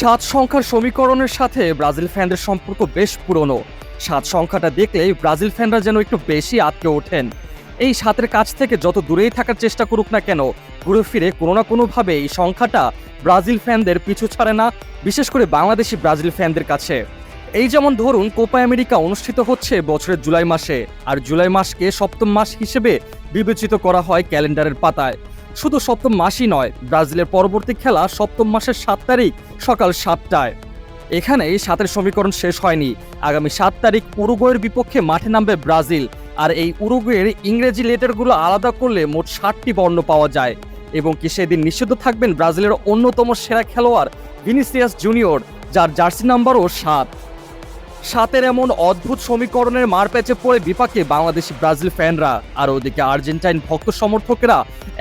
সাত সংখ্যার সমীকরণের সাথে ব্রাজিল ফ্যানদের সম্পর্ক বেশ পুরনো। সাত সংখ্যাটা দেখলেই ব্রাজিল ফ্যানরা যেন একটু বেশি আটকে ওঠেন। এই সাতের কাছ থেকে যত দূরেই থাকার চেষ্টা করুক না কেন, ঘুরে ফিরে কোনো না কোনোভাবে এই সংখ্যাটা ব্রাজিল ফ্যানদের পিছু ছাড়ে না, বিশেষ করে বাংলাদেশি ব্রাজিল ফ্যানদের কাছে। এই যেমন ধরুন, কোপা আমেরিকা অনুষ্ঠিত হচ্ছে বছরের জুলাই মাসে, আর জুলাই মাসকে সপ্তম মাস হিসেবে বিবেচিত করা হয় ক্যালেন্ডারের পাতায়। শুধু সপ্তম মাসই নয়, ব্রাজিলের পরবর্তী খেলা সপ্তম মাসের সাত তারিখ সকাল সাতটায়। এখানেই সাতের সমীকরণ শেষ হয়নি। আগামী সাত তারিখ উরুগুয়ের বিপক্ষে মাঠে নামবে ব্রাজিল। আর এই উরুগুয়ের ইংরেজি লেটারগুলো আলাদা করলে মোট ষাটটি বর্ণ পাওয়া যায়। এবং কি সেদিন নিষিদ্ধ থাকবেন ব্রাজিলের অন্যতম সেরা খেলোয়াড় ভিনিসিয়াস জুনিয়র, যার জার্সি নাম্বারও সাত। সাতের এমন অদ্ভুত সমীকরণের মারপ্যাচে পড়ে বিপাকে বাংলাদেশি ব্রাজিল ফ্যানরা। আর ওদিকে আর্জেন্টাইন ভক্ত সমর্থকেরা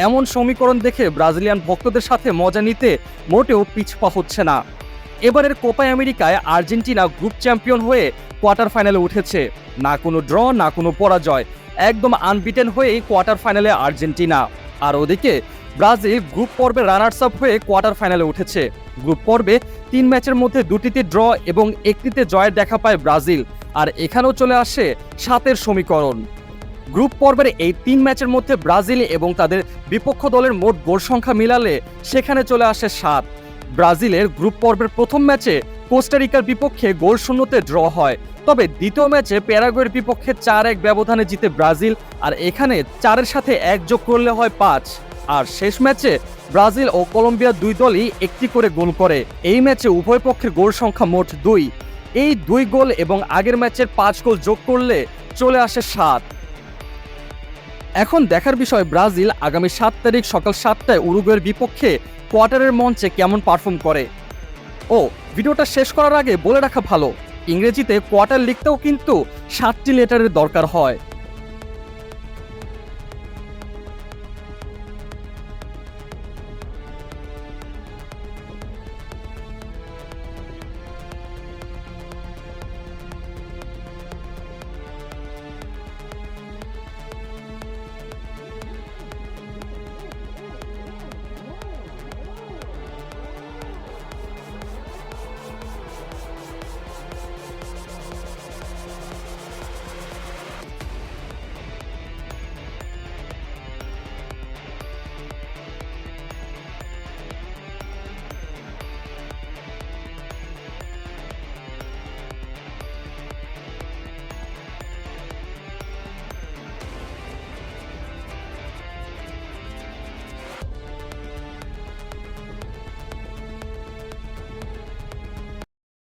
এমন সমীকরণ দেখে ব্রাজিলিয়ান ভক্তদের সাথে মজা নিতে মোটেও পিছপা হচ্ছে না। এবারের কোপা আমেরিকায় আর্জেন্টিনা গ্রুপ চ্যাম্পিয়ন হয়ে কোয়ার্টার ফাইনালে উঠেছে। না কোনো ড্র, না কোনো পরাজয়, একদম আনবিটেন হয়েই কোয়ার্টার ফাইনালে আর্জেন্টিনা। আর ওদিকে ব্রাজিল গ্রুপ পর্বে রানার্স আপ হয়ে কোয়ার্টার ফাইনালে উঠেছে। গ্রুপ পর্বে তিন ম্যাচের মধ্যে দুটিতে ড্র এবং একটিতে জয়ের দেখা পায় ব্রাজিল। আর এখানেও চলে আসে সাতের সমীকরণ। গ্রুপ পর্বের এই তিন ম্যাচের মধ্যে ব্রাজিল এবং তাদের বিপক্ষ দলের মোট গোল সংখ্যা মিলালে সেখানে চলে আসে সাত। ব্রাজিলের গ্রুপ পর্বের প্রথম ম্যাচে কোস্টারিকার বিপক্ষে গোল শূন্যতে ড্র হয়। তবে দ্বিতীয় ম্যাচে প্যারাগুয়ের বিপক্ষে চার এক ব্যবধানে জিতে ব্রাজিল, আর এখানে চারের সাথে এক যোগ করলে হয় পাঁচ। আর শেষ ম্যাচে ব্রাজিল ও কলম্বিয়া দুই দলই একটি করে গোল করে। এই ম্যাচে উভয় পক্ষের গোল সংখ্যা মোট দুই। এই দুই গোল এবং আগের ম্যাচের পাঁচ গোল যোগ করলে চলে আসে সাত। এখন দেখার বিষয়, ব্রাজিল আগামী সাত তারিখ সকাল সাতটায় উরুগুয়ের বিপক্ষে কোয়ার্টারের মঞ্চে কেমন পারফর্ম করে? ও, ভিডিওটা শেষ করার আগে বলে রাখা ভালো, ইংরেজিতে কোয়ার্টার লিখতেও কিন্তু সাতটি লেটারের দরকার হয়।